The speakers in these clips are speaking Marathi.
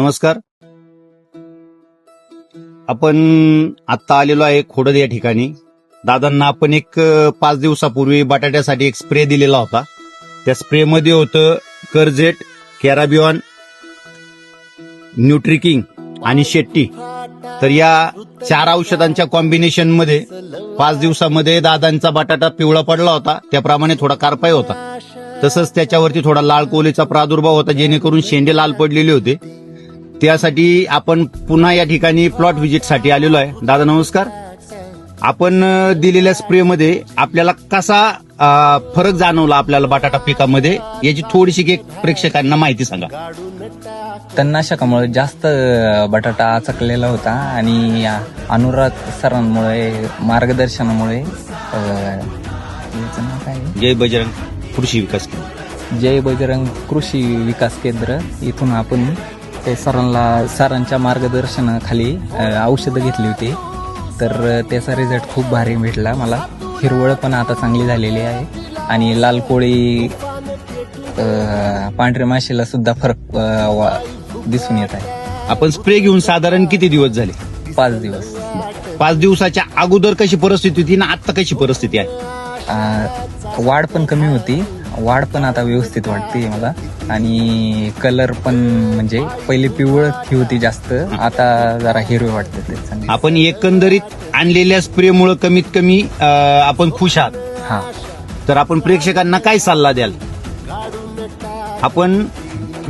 नमस्कार. आपण आत्ता आलेलो आहे खोडद या ठिकाणी. दादांना आपण एक पाच दिवसापूर्वी बटाट्यासाठी एक स्प्रे दिलेला होता. त्या स्प्रेमध्ये होतं करजेट कॅराबिऑन न्यूट्रिकिंग आणि शेट्टी. तर या चार औषधांच्या कॉम्बिनेशनमध्ये पाच दिवसामध्ये दादांचा बटाटा पिवळा पडला होता. त्याप्रमाणे थोडा कारपाय होता. तसंच त्याच्यावरती थोडा लाल कोलीचा प्रादुर्भाव होता जेणेकरून शेंडे लाल पडलेले होते. त्यासाठी आपण पुन्हा या ठिकाणी प्लॉट व्हिजिटसाठी आलेलो आहे. दादा नमस्कार. आपण दिलेल्या स्प्रेमध्ये आपल्याला कसा फरक जाणवला आपल्याला बटाटा पिकामध्ये? याची थोडीशी एक प्रेक्षकांना माहिती सांगा. तणनाशकामुळे जास्त बटाटा आचकलेला होता आणि अनुराग सरांमुळे मार्गदर्शनामुळे अं, याचं नाव काय? आहे? जय बजरंग कृषी विकास केंद्र. जय बजरंग कृषी विकास केंद्र. इथून आपण ते सरांना सरांच्या मार्गदर्शनाखाली औषधं घेतली होती. तर त्याचा रिझल्ट खूप भारी भेटला मला. हिरवळ पण आता चांगली झालेली आहे. आणि लाल कोळी पांढऱ्या माशीला सुद्धा फरक दिसून येत आहे. आपण स्प्रे घेऊन साधारण किती दिवस झाले? पाच दिवस. पाच दिवसाच्या अगोदर कशी परिस्थिती होती ना आता कशी परिस्थिती आहे? वाढ पण कमी होती. वाढ पण आता व्यवस्थित वाटते मला. आणि कलर पण म्हणजे पहिले पिवळ ही होती जास्त. आता जरा हिरवे वाटते ते आपण एकंदरीत आणलेल्या स्प्रेमुळे कमीत कमी आपण खुश आहात. हा. तर आपण प्रेक्षकांना काय सल्ला द्याल? आपण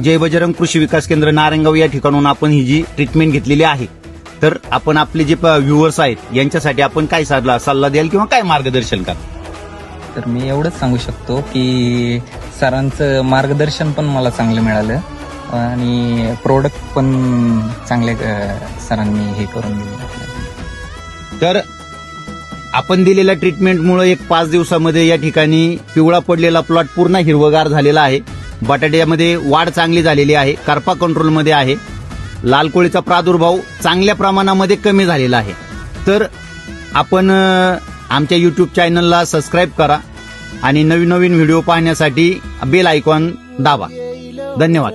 जय बजरंग कृषी विकास केंद्र नारायणगाव या ठिकाणून आपण ही जी ट्रीटमेंट घेतलेली आहे. तर आपण आपले जे व्ह्युअर्स आहेत यांच्यासाठी आपण काय सल्ला सल्ला द्याल किंवा काय मार्गदर्शन का तर मी एवढंच सांगू शकतो की सरांचं मार्गदर्शन पण मला चांगलं मिळालं. आणि प्रोडक्ट पण चांगले सरांनी हे करून दिले. तर आपण दिलेल्या ट्रीटमेंटमुळे एक पाच दिवसामध्ये या ठिकाणी पिवळा पडलेला प्लॉट पूर्ण हिरवगार झालेला आहे. बटाट्यामध्ये वाढ चांगली झालेली आहे. करपा कंट्रोलमध्ये आहे. लाल कोळीचा प्रादुर्भाव चांगल्या प्रमाणामध्ये कमी झालेला आहे. तर आपण आमच्या युट्यूब चॅनलला सबस्क्राईब करा आणि नवीन नवीन व्हिडिओ पाहण्यासाठी बेल आयकॉन दाबा. धन्यवाद.